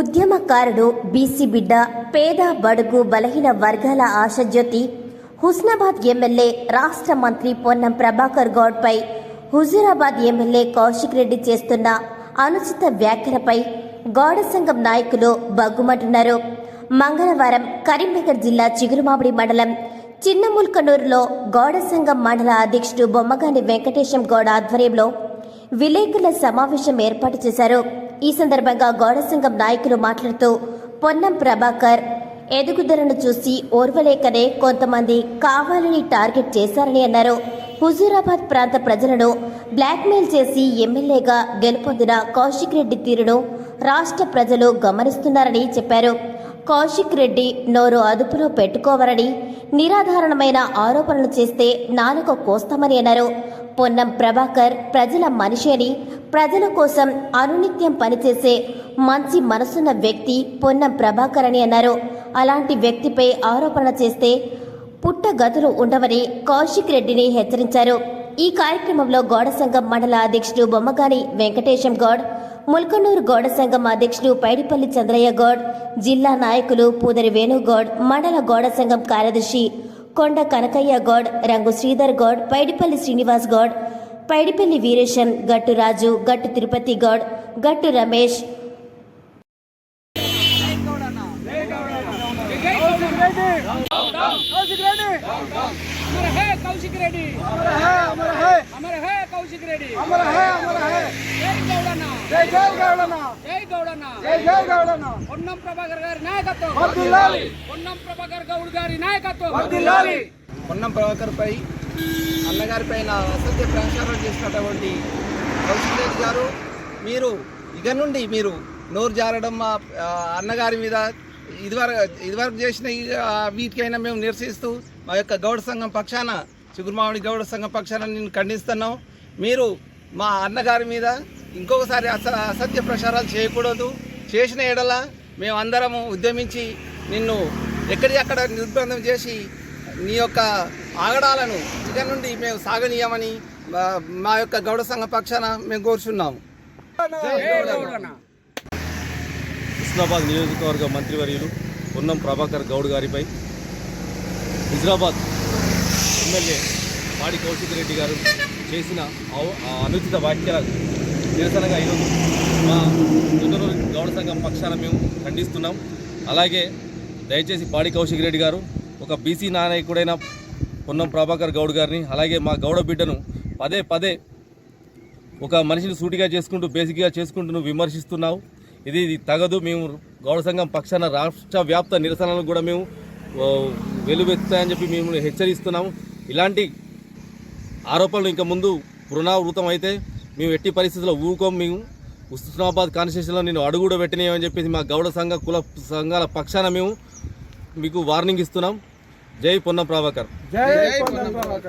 ఉద్యమకారుడు బీసీ బిడ్డ పేద బడుగు బలహీన వర్గాల ఆశజ్యోతి హుస్నాబాద్ ఎమ్మెల్యే రాష్ట్ర మంత్రి పొన్నం ప్రభాకర్ గౌడ్పై హుజూరాబాద్ ఎమ్మెల్యే కౌశిక్ రెడ్డి చేస్తున్న అనుచిత వ్యాఖ్యలపై గౌడ సంఘం నాయకులు బగ్గుమంటున్నారు. మంగళవారం కరీంనగర్ జిల్లా చిగురుమామిడి మండలం చిన్నముల్కనూరులో గౌడ సంఘం మండల అధ్యక్షుడు బొమ్మగాని వెంకటేశం గౌడ ఆధ్వర్యంలో విలేకరుల సమావేశం ఏర్పాటు చేశారు. ఈ సందర్భంగా గౌడ నాయకులు మాట్లాడుతూ పొన్నం ప్రభాకర్ ఎదుగుదలను చూసి ఓర్వలేకనే కొంతమంది కావాలని టార్గెట్ చేశారని అన్నారు. హుజూరాబాద్ ప్రాంత ప్రజలను బ్లాక్మెయిల్ చేసి ఎమ్మెల్యేగా గెలుపొందిన కౌశిక్ రెడ్డి తీరును రాష్ట్ర ప్రజలు గమనిస్తున్నారని చెప్పారు. కౌశిక్ రెడ్డి నోరు అదుపులో పెట్టుకోవాలని నిరాధారణమైన ఆరోపణలు చేస్తే నాలుక కోస్తామని అన్నారు. పొన్నం ప్రభాకర్ ప్రజల మనిషి అని ప్రజల కోసం అనునిత్యం పనిచేసే మంచి మనసున్న వ్యక్తి పొన్నం ప్రభాకర్ అని అన్నారు. అలాంటి వ్యక్తిపై ఆరోపణ చేస్తే పుట్టగతులు ఉండవని కౌశిక్ రెడ్డిని హెచ్చరించారు. ఈ కార్యక్రమంలో గౌడ సంఘం మండల అధ్యక్షుడు బొమ్మగాని వెంకటేశం గౌడ్ ముల్కనూరు గౌడ సంఘం అధ్యక్షుడు పైడిపల్లి చంద్రయ్య గౌడ్ జిల్లా నాయకులు పూదరి వేణుగౌడ్ మండల గౌడ సంఘం కార్యదర్శి కొండ కనకయ్య గౌడ్ రంగు శ్రీధర్ గౌడ్ పైడిపల్లి శ్రీనివాస్ గౌడ్ पैडपल वीरेशन गट्टराजु गट्टिपति गौड् गट्ट रमेश। प्रभाकर प्रभाकर అన్నగారి పైన అసత్య ప్రచారం చేసినటువంటి కౌశిక్ రెడ్డి గారు మీరు ఇక నుండి మీరు నోరు జారడం మా అన్నగారి మీద ఇదివరకు ఇదివరకు చేసిన ఈ, వీటికైనా మేము నిరసిస్తూ మా యొక్క గౌడ సంఘం పక్షాన చిగురుమావిడి గౌడ సంఘం పక్షాన నేను ఖండిస్తున్నాం. మీరు మా అన్నగారి మీద ఇంకొకసారి అస అసత్య ప్రచారాలు చేయకూడదు. చేసిన ఎడల మేము అందరము ఉద్యమించి నిన్ను ఎక్కడి అక్కడ నిర్బంధం చేసి నీ యొక్క ఆగడాలను ఇక నుండి మేము సాగనీయమని మా- యొక్క గౌడ సంఘ పక్షాన మేము కోరుచున్నాము. హుస్నాబాద్ నియోజకవర్గ మంత్రివర్యులు పొన్నం ప్రభాకర్ గౌడ్ గారిపై హుజరాబాద్ ఎమ్మెల్యే పాడి కౌశిక్ రెడ్డి గారు చేసిన అవ- అనుచిత వ్యాఖ్యల నిరసనగా ఈరోజు మా ముద్దనూరు గౌడ సంఘం పక్షాన మేము ఖండిస్తున్నాం. అలాగే దయచేసి పాడి కౌశిక్ రెడ్డి గారు ఒక బీసీ నాయకుడైన పొన్నం ప్రభాకర్ గౌడ్ గారిని అలాగే మా గౌడ బిడ్డను పదే పదే ఒక మనిషిని సూటిగా చేసుకుంటూ బేసిక్గా చేసుకుంటూ నువ్వు విమర్శిస్తున్నావు. ఇది ఇది తగదు. మేము గౌడ సంఘం పక్షాన రాష్ట్ర వ్యాప్త నిరసనలు కూడా మేము వెలువెత్తాయని చెప్పి మేము హెచ్చరిస్తున్నాము. ఇలాంటి ఆరోపణలు ఇంకా ముందు పునరావృతం అయితే మేము ఎట్టి పరిస్థితుల్లో ఊకోం మేము ఉస్మాబాద్ కాన్స్టిట్యూషన్లో నేను అడుగు కూడా చెప్పేసి మా గౌడ సంఘ కుల సంఘాల పక్షాన మేము మీకు వార్నింగ్ ఇస్తున్నాం. జై పొన్నం ప్రభాకర్. జై పొన్నం ప్రభాకర్.